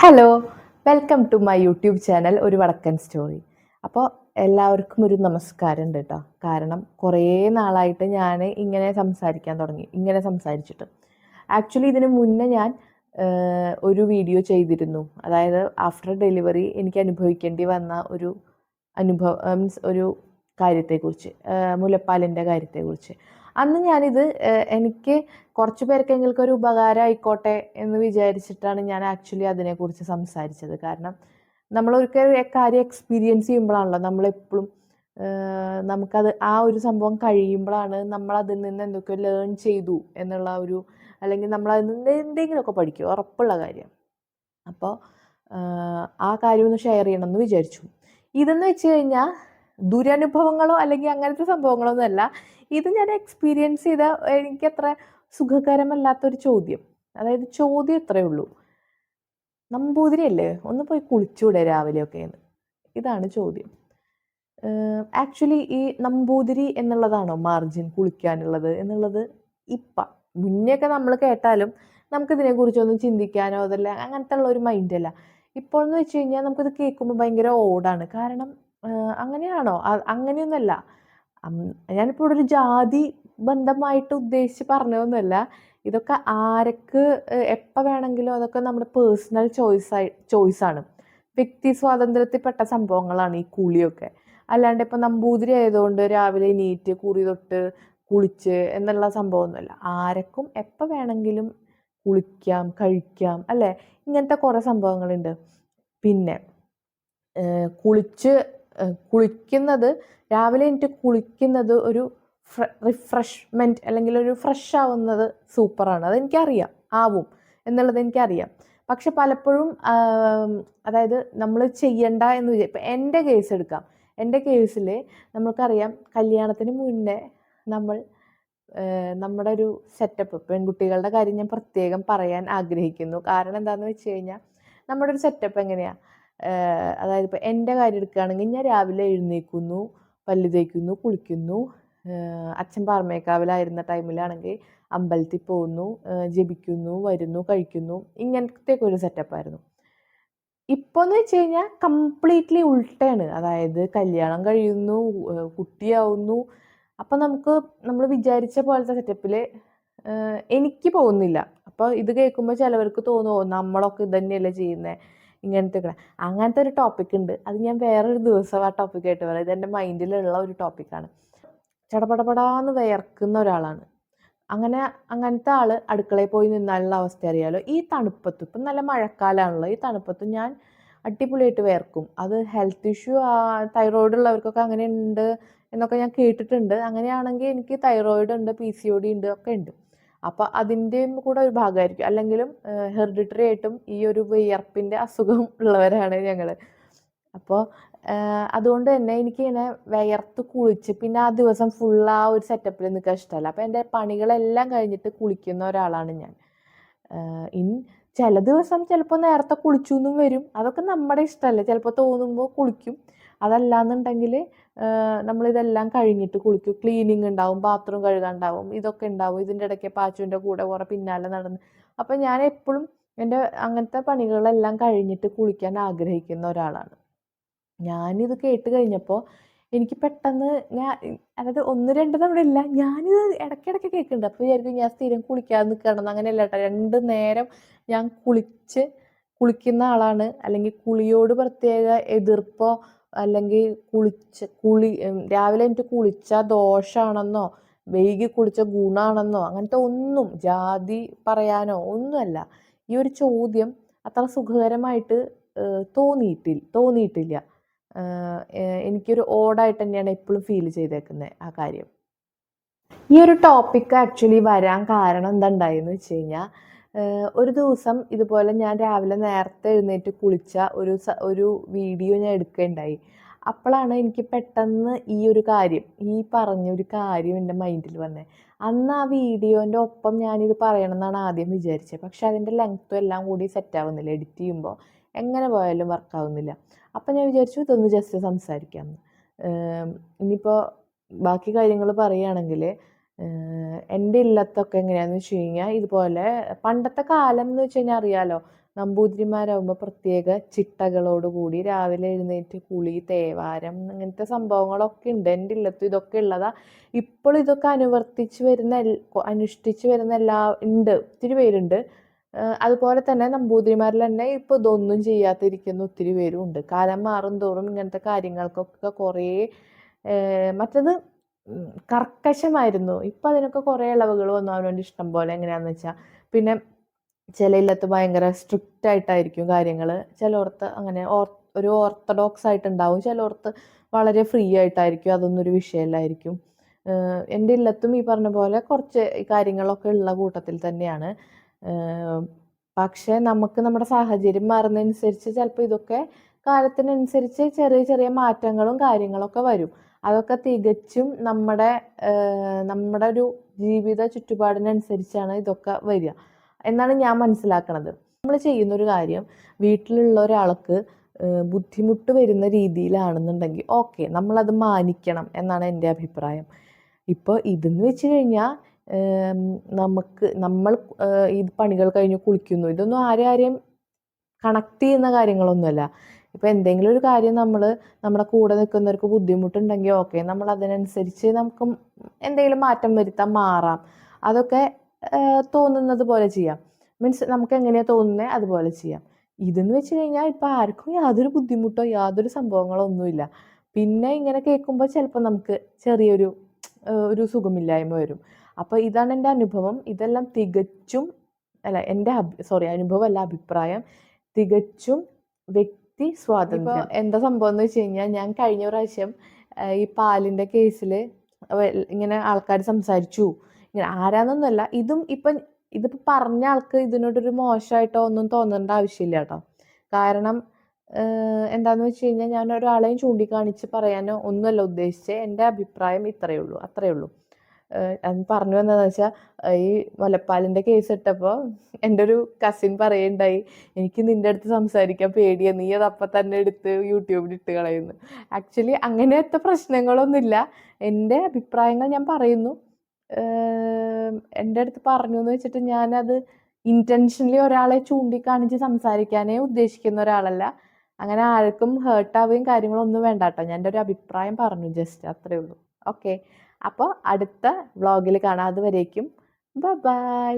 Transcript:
Hello welcome to my YouTube channel ഒരു വടക്കൻ story അപ്പോൾ എല്ലാവർക്കും ഒരു നമസ്കാരം ഉണ്ട് കേട്ടോ കാരണം കുറേ നാളായിട്ട് ഞാൻ ഇങ്ങനെ സംസാരിക്കാൻ തുടങ്ങി ഇങ്ങനെ സംസാരിച്ചിട്ട്. ആക്ച്വലി ഇതിന് മുന്നേ ഞാൻ ഒരു വീഡിയോ ചെയ്തിരുന്നു. അതായത് ആഫ്റ്റർ ഡെലിവറി എനിക്ക് അനുഭവിക്കേണ്ടി വന്ന ഒരു അനുഭവ മീൻസ് ഒരു കാര്യത്തെക്കുറിച്ച് മുലപ്പാലിന്റെ കാര്യത്തെക്കുറിച്ച്. അന്ന് ഞാനിത് എനിക്ക് കുറച്ച് പേർക്കെങ്കിലും ഒരു ഉപകാരം ആയിക്കോട്ടെ എന്ന് വിചാരിച്ചിട്ടാണ് ഞാൻ ആക്ച്വലി അതിനെക്കുറിച്ച് സംസാരിച്ചത്. കാരണം നമ്മൾ ഒരിക്കൽ കാര്യം എക്സ്പീരിയൻസ് ചെയ്യുമ്പോഴാണല്ലോ നമ്മളെപ്പോഴും നമുക്കത് ആ ഒരു സംഭവം കഴിയുമ്പോഴാണ് നമ്മൾ അതിൽ നിന്ന് എന്തൊക്കെയോ ലേൺ ചെയ്തു എന്നുള്ള ഒരു അല്ലെങ്കിൽ നമ്മൾ അതിൽ നിന്ന് എന്തെങ്കിലുമൊക്കെ പഠിക്കും ഉറപ്പുള്ള കാര്യം. അപ്പോൾ ആ കാര്യം ഒന്ന് ഷെയർ ചെയ്യണമെന്ന് വിചാരിച്ചു. ഇതെന്ന് വെച്ച് കഴിഞ്ഞാൽ ദുരനുഭവങ്ങളോ അല്ലെങ്കിൽ അങ്ങനത്തെ സംഭവങ്ങളോ ഒന്നുമല്ല ഇത് ഞാൻ എക്സ്പീരിയൻസ് ചെയ്ത എനിക്കത്ര സുഖകരമല്ലാത്തൊരു ചോദ്യം. അതായത് ചോദ്യം ഇത്രയേ ഉള്ളൂ. നമ്പൂതിരിയല്ലേ? ഒന്ന് പോയി കുളിച്ചൂടെ രാവിലെയൊക്കെ എന്ന്. ഇതാണ് ചോദ്യം. ആക്ച്വലി ഈ നമ്പൂതിരി എന്നുള്ളതാണോ മാർജിൻ കുളിക്കാനുള്ളത് എന്നുള്ളത് ഇപ്പം. മുന്നെയൊക്കെ നമ്മൾ കേട്ടാലും നമുക്കിതിനെക്കുറിച്ചൊന്നും ചിന്തിക്കാനോ അതല്ല അങ്ങനത്തെ ഉള്ള ഒരു മൈൻഡല്ല ഇപ്പോൾ എന്ന് വെച്ച് കഴിഞ്ഞാൽ നമുക്കിത് കേൾക്കുമ്പോൾ ഭയങ്കര ഓടാണ് കാരണം അങ്ങനെയാണോ? അങ്ങനെയൊന്നുമല്ല. ഞാനിപ്പോൾ ഇവിടെ ഒരു ജാതി ബന്ധമായിട്ട് ഉദ്ദേശിച്ച് പറഞ്ഞതൊന്നുമല്ല. ഇതൊക്കെ ആർക്ക് എപ്പോൾ വേണമെങ്കിലും അതൊക്കെ നമ്മുടെ പേഴ്സണൽ ചോയ്സായി ചോയ്സാണ്. വ്യക്തി സ്വാതന്ത്ര്യത്തിൽപ്പെട്ട സംഭവങ്ങളാണ് ഈ കുളിയൊക്കെ. അല്ലാണ്ട് ഇപ്പം നമ്പൂതിരി ആയതുകൊണ്ട് രാവിലെ നീറ്റ് കുറി തൊട്ട് കുളിച്ച് എന്നുള്ള സംഭവമൊന്നുമല്ല. ആർക്കും എപ്പോൾ വേണമെങ്കിലും കുളിക്കാം കഴിക്കാം അല്ലേ? ഇങ്ങനത്തെ കുറേ സംഭവങ്ങളുണ്ട്. പിന്നെ കുളിച്ച് കുളിക്കുന്നത് രാവിലെ എനിക്ക് കുളിക്കുന്നത് ഒരു റിഫ്രഷ്മെന്റ് അല്ലെങ്കിൽ ഒരു ഫ്രഷ് ആവുന്നത് സൂപ്പറാണ്. അതെനിക്കറിയാം. ആവും എന്നുള്ളത് എനിക്കറിയാം. പക്ഷെ പലപ്പോഴും അതായത് നമ്മൾ ചെയ്യണ്ട എന്ന് വിചാരിക്കും ഇപ്പം എന്റെ കേസ് എടുക്കാം. എന്റെ കേസിൽ നമുക്കറിയാം കല്യാണത്തിന് മുന്നേ നമ്മൾ നമ്മുടെ ഒരു സെറ്റപ്പ് പെൺകുട്ടികളുടെ കാര്യം ഞാൻ പ്രത്യേകം പറയാൻ ആഗ്രഹിക്കുന്നു. കാരണം എന്താണെന്ന് വെച്ച് കഴിഞ്ഞാൽ നമ്മുടെ ഒരു സെറ്റപ്പ് എങ്ങനെയാണ് അതായത് ഇപ്പോൾ എന്റെ കാര്യം എടുക്കുകയാണെങ്കിൽ ഞാൻ രാവിലെ എഴുന്നേൽക്കുന്നു പല്ല് തേക്കുന്നു കുളിക്കുന്നു. അച്ഛൻ പാറമേക്കാവിലായിരുന്ന ടൈമിലാണെങ്കിൽ അമ്പലത്തിൽ പോകുന്നു ജപിക്കുന്നു വരുന്നു കഴിക്കുന്നു. ഇങ്ങനത്തേക്ക് ഒരു സെറ്റപ്പായിരുന്നു ഇപ്പോൾ എന്ന് വെച്ച് കഴിഞ്ഞാൽ കംപ്ലീറ്റ്ലി ഉൾട്ടയാണ്. അതായത് കല്യാണം കഴിയുന്നു കുട്ടിയാവുന്നു. അപ്പം നമുക്ക് നമ്മൾ വിചാരിച്ച പോലത്തെ സെറ്റപ്പിൽ എനിക്ക് പോകുന്നില്ല. അപ്പോൾ ഇത് കേൾക്കുമ്പോൾ ചിലവർക്ക് തോന്നുമോ നമ്മളൊക്കെ ഇത് തന്നെയല്ലേ ചെയ്യുന്നത് ഇങ്ങനത്തെ ഒക്കെ. അങ്ങനത്തെ ഒരു ടോപ്പിക് ഉണ്ട്. അത് ഞാൻ വേറൊരു ദിവസം ആ ടോപ്പിക്കായിട്ട് പറയാം. ഇത് എന്റെ മൈൻഡിലുള്ള ഒരു ടോപ്പിക്കാണ് ചടപടപടാന്ന് വിയർക്കുന്ന ഒരാളാണ്. അങ്ങനെ അങ്ങനത്തെ ആൾ അടുക്കളയിൽ പോയി നിന്നാലുള്ള അവസ്ഥ അറിയാലോ? ഈ തണുപ്പത്ത് ഇപ്പം നല്ല മഴക്കാലമാണല്ലോ ഈ തണുപ്പത്ത് ഞാൻ അടിപൊളിയായിട്ട് വിയർക്കും. അത് ഹെൽത്ത് ഇഷ്യൂ തൈറോയിഡ് ഉള്ളവർക്കൊക്കെ അങ്ങനെ ഉണ്ട് എന്നൊക്കെ ഞാൻ കേട്ടിട്ടുണ്ട്. അങ്ങനെയാണെങ്കിൽ എനിക്ക് തൈറോയിഡ് ഉണ്ട് പി സി ഒ ഡി ഉണ്ട് ഒക്കെ ഉണ്ട്. അപ്പോൾ അതിന്റെയും കൂടെ ഒരു ഭാഗമായിരിക്കും. അല്ലെങ്കിലും ഹെറിഡിറ്ററി ആയിട്ടും ഈ ഒരു വിയർപ്പിന്റെ അസുഖം ഉള്ളവരാണ് ഞങ്ങൾ അപ്പോൾ അതുകൊണ്ട് തന്നെ എനിക്ക് എനിക്കിങ്ങനെ വിയർത്ത് കുളിച്ച് പിന്നെ ആ ദിവസം ഫുൾ ആ ഒരു സെറ്റപ്പിൽ നിൽക്കാൻ ഇഷ്ടമല്ല. അപ്പോൾ എന്റെ പണികളെല്ലാം കഴിഞ്ഞിട്ട് കുളിക്കുന്ന ഒരാളാണ് ഞാൻ. ഇൻ ചില ദിവസം ചിലപ്പോൾ നേരത്തെ കുളിച്ചു എന്നും വരും. അതൊക്കെ നമ്മുടെ ഇഷ്ടമല്ലേ. ചിലപ്പോൾ തോന്നുമ്പോൾ കുളിക്കും. അതല്ലാന്നുണ്ടെങ്കിൽ നമ്മളിതെല്ലാം കഴിഞ്ഞിട്ട് കുളിക്കും. ക്ലീനിങ് ഉണ്ടാവും ബാത്റൂം കഴുകാൻ ഉണ്ടാവും ഇതൊക്കെ ഉണ്ടാവും. ഇതിന്റെ ഇടയ്ക്ക് പാച്ചുവിന്റെ കൂടെ കുറേ പിന്നാലെ നടന്ന്. അപ്പം ഞാൻ എപ്പോഴും എന്റെ അങ്ങനത്തെ പണികളെല്ലാം കഴിഞ്ഞിട്ട് കുളിക്കാൻ ആഗ്രഹിക്കുന്ന ഒരാളാണ്. ഞാനിത് കേട്ട് കഴിഞ്ഞപ്പോൾ എനിക്ക് പെട്ടെന്ന് ഞാൻ അതായത് ഒന്ന് രണ്ട് തവണ ഇല്ല ഞാനിത് ഇടയ്ക്കിടയ്ക്ക് കേൾക്കുന്നുണ്ട്. അപ്പോൾ വിചാരിക്കും ഞാൻ സ്ഥിരം കുളിക്കാതെ നിൽക്കണം അങ്ങനെയല്ല കേട്ടോ. രണ്ട് നേരം ഞാൻ കുളിച്ച് കുളിക്കുന്ന ആളാണ്. അല്ലെങ്കിൽ കുളിയോട് പ്രത്യേക എതിർപ്പോ അല്ലെങ്കിൽ കുളിച്ച് കുളി രാവിലെ എനിക്ക് കുളിച്ചാൽ ദോഷമാണെന്നോ വൈകി കുളിച്ച ഗുണമാണെന്നോ അങ്ങനത്തെ ഒന്നും ജാതി പറയാനോ ഒന്നുമല്ല. ഈ ഒരു ചോദ്യം അത്ര സുഖകരമായിട്ട് തോന്നിയിട്ടില്ല. തോന്നിയിട്ടില്ല എനിക്കൊരു ഓടായിട്ട് തന്നെയാണ് എപ്പോഴും ഫീൽ ചെയ്തേക്കുന്നത് ആ കാര്യം. ഈ ഒരു ടോപ്പിക്ക് ആക്ച്വലി വരാൻ കാരണം എന്താ ഉണ്ടായെന്ന് വെച്ച് കഴിഞ്ഞാൽ ഒരു ദിവസം ഇതുപോലെ ഞാൻ രാവിലെ നേരത്തെ എഴുന്നേറ്റ് കുളിച്ച ഒരു ഒരു വീഡിയോ ഞാൻ എടുക്കുകയുണ്ടായി. അപ്പോഴാണ് എനിക്ക് പെട്ടെന്ന് ഈ ഒരു കാര്യം ഈ പറഞ്ഞ ഒരു കാര്യം എന്റെ മൈൻഡിൽ വന്നത് അന്ന് ആ വീഡിയോന്റെ ഒപ്പം ഞാനിത് പറയണം എന്നാണ് ആദ്യം വിചാരിച്ചത്. പക്ഷെ അതിന്റെ ലെങ്ത്തും എല്ലാം കൂടി സെറ്റ് ആവുന്നില്ല. എഡിറ്റ് ചെയ്യുമ്പോൾ എങ്ങനെ പോയാലും വർക്കാവുന്നില്ല അപ്പം ഞാൻ വിചാരിച്ചു ഇതൊന്ന് ജസ്റ്റ് സംസാരിക്കാമെന്ന് ഇനിയിപ്പോൾ ബാക്കി കാര്യങ്ങൾ പറയുകയാണെങ്കിൽ എന്റെ ഇല്ലത്തൊക്കെ എങ്ങനെയാണെന്ന് വെച്ച് കഴിഞ്ഞാൽ ഇതുപോലെ പണ്ടത്തെ കാലം എന്ന് വെച്ച് കഴിഞ്ഞാൽ അറിയാലോ നമ്പൂതിരിമാരാകുമ്പോൾ പ്രത്യേക ചിട്ടകളോടുകൂടി രാവിലെ എഴുന്നേറ്റ് കുളി തേവാരം അങ്ങനത്തെ സംഭവങ്ങളൊക്കെ ഉണ്ട്. എന്റെ ഇല്ലത്തും ഇതൊക്കെ ഉള്ളതാ. ഇപ്പോൾ ഇതൊക്കെ അനുവർത്തിച്ച് വരുന്ന അനുഷ്ഠിച്ച് വരുന്ന എല്ലാ ഉണ്ട് ഒത്തിരി പേരുണ്ട്. അതുപോലെ തന്നെ നമ്പൂതിരിമാരിൽ തന്നെ ഇപ്പോൾ ഇതൊന്നും ചെയ്യാതിരിക്കുന്ന ഒത്തിരി പേരും ഉണ്ട്. കാലം മാറും തോറും ഇങ്ങനത്തെ കാര്യങ്ങൾക്കൊക്കെ കുറേ മറ്റത് കർക്കശമായിരുന്നു. ഇപ്പം അതിനൊക്കെ കുറേ ഇളവുകൾ വന്നു. അവനോട് ഇഷ്ടം പോലെ എങ്ങനെയാണെന്ന് വെച്ചാൽ പിന്നെ ചില ഇല്ലത്ത് ഭയങ്കര സ്ട്രിക്റ്റ് ആയിട്ടായിരിക്കും കാര്യങ്ങൾ ചിലയിടത്ത് അങ്ങനെ ഓർ ഒരു ഓർത്തഡോക്സ് ആയിട്ടുണ്ടാവും. ചിലയിടത്ത് വളരെ ഫ്രീ ആയിട്ടായിരിക്കും. അതൊന്നും ഒരു വിഷയമല്ലായിരിക്കും എന്റെ ഇല്ലത്തും ഈ പറഞ്ഞ പോലെ കുറച്ച് കാര്യങ്ങളൊക്കെ ഉള്ള കൂട്ടത്തിൽ തന്നെയാണ്. പക്ഷേ നമുക്ക് നമ്മുടെ സാഹചര്യം മാറുന്നതനുസരിച്ച് ചിലപ്പോൾ ഇതൊക്കെ കാലത്തിനനുസരിച്ച് ചെറിയ ചെറിയ മാറ്റങ്ങളും കാര്യങ്ങളൊക്കെ വരും. അതൊക്കെ തികച്ചും നമ്മുടെ നമ്മുടെ ഒരു ജീവിത ചുറ്റുപാടിനനുസരിച്ചാണ് ഇതൊക്കെ വരിക. എന്നാണ് ഞാൻ മനസ്സിലാക്കണത്. നമ്മൾ ചെയ്യുന്നൊരു കാര്യം വീട്ടിലുള്ള ഒരാൾക്ക് ബുദ്ധിമുട്ട് വരുന്ന രീതിയിലാണെന്നുണ്ടെങ്കിൽ ഓക്കെ നമ്മളത് മാനിക്കണം എന്നാണ് എന്റെ അഭിപ്രായം. ഇപ്പോൾ ഇതെന്ന് വെച്ച് കഴിഞ്ഞാൽ നമുക്ക് നമ്മൾ ഈ പണികൾ കഴിഞ്ഞ് കുളിക്കുന്നു. ഇതൊന്നും ആരെയും കണക്ട് ചെയ്യുന്ന കാര്യങ്ങളൊന്നുമല്ല. ഇപ്പോൾ എന്തെങ്കിലും ഒരു കാര്യം നമ്മൾ നമ്മുടെ കൂടെ നിൽക്കുന്നവർക്ക് ബുദ്ധിമുട്ടുണ്ടെങ്കിൽ ഓക്കെ നമ്മൾ അതിനനുസരിച്ച് നമുക്ക് എന്തെങ്കിലും മാറ്റം വരുത്താം മാറാം. അതൊക്കെ തോന്നുന്നത് പോലെ ചെയ്യാം. മീൻസ് നമുക്ക് എങ്ങനെയാണ് തോന്നുന്നത് അതുപോലെ ചെയ്യാം. ഇതെന്ന് വെച്ച് കഴിഞ്ഞാൽ ഇപ്പോൾ ആർക്കും യാതൊരു ബുദ്ധിമുട്ടോ യാതൊരു സംഭവങ്ങളോ ഒന്നുമില്ല. പിന്നെ ഇങ്ങനെ കേൾക്കുമ്പോൾ ചിലപ്പോൾ നമുക്ക് ചെറിയൊരു ഒരു സുഖമില്ലായ്മ വരും. അപ്പോൾ ഇതാണ് എന്റെ അനുഭവം. ഇതെല്ലാം തികച്ചും അല്ല എന്റെ സോറി അനുഭവമല്ല അഭിപ്രായം. തികച്ചും വ്യക്തി സ്വാതന്ത്ര്യം. എന്താ സംഭവം എന്ന് വെച്ച് കഴിഞ്ഞാൽ ഞാൻ കഴിഞ്ഞ പ്രാവശ്യം ഈ പാലിന്റെ കേസിൽ ഇങ്ങനെ ആൾക്കാർ സംസാരിച്ചു. ഇങ്ങനെ ആരാന്നൊന്നുമല്ല ഇതും ഇപ്പം ഇതിപ്പോൾ പറഞ്ഞ ആൾക്ക് ഇതിനോടൊരു മോശമായിട്ടോ ഒന്നും തോന്നേണ്ട ആവശ്യമില്ല കേട്ടോ. കാരണം എന്താന്ന് വെച്ച് കഴിഞ്ഞാൽ ഞാൻ ഒരാളെയും ചൂണ്ടിക്കാണിച്ച് പറയാനോ ഒന്നുമല്ല ഉദ്ദേശിച്ചത് എന്റെ അഭിപ്രായം ഇത്രയേ ഉള്ളൂ അത്രയേ ഉള്ളൂ. ഞാൻ പറഞ്ഞു വന്നതെന്ന് വെച്ചാൽ ഈ മുലപ്പാലിന്റെ കേസ് ഇട്ടപ്പോൾ എന്റെ ഒരു കസിൻ പറയുണ്ടായി എനിക്ക് നിന്റെ അടുത്ത് സംസാരിക്കാൻ പേടിയാ നീ അത് അപ്പം തന്നെ എടുത്ത് യൂട്യൂബിൽ ഇട്ട് കളയുന്നു. ആക്ച്വലി അങ്ങനത്തെ പ്രശ്നങ്ങളൊന്നുമില്ല. എന്റെ അഭിപ്രായങ്ങൾ ഞാൻ പറയുന്നു. എന്റെ അടുത്ത് പറഞ്ഞു എന്ന് വെച്ചിട്ട് ഞാനത് ഇന്റൻഷനലി ഒരാളെ ചൂണ്ടിക്കാണിച്ച് സംസാരിക്കാനേ ഉദ്ദേശിക്കുന്ന ഒരാളല്ല. അങ്ങനെ ആർക്കും ഹേർട്ടാവുകയും കാര്യങ്ങളൊന്നും വേണ്ട കേട്ടോ ഞാൻ എന്റെ ഒരു അഭിപ്രായം പറഞ്ഞു ജസ്റ്റ് അത്രേ ഉള്ളൂ. ഓക്കെ അപ്പോൾ അടുത്ത വ്ളോഗിൽ കാണാം. അതുവരേക്കും. ബൈ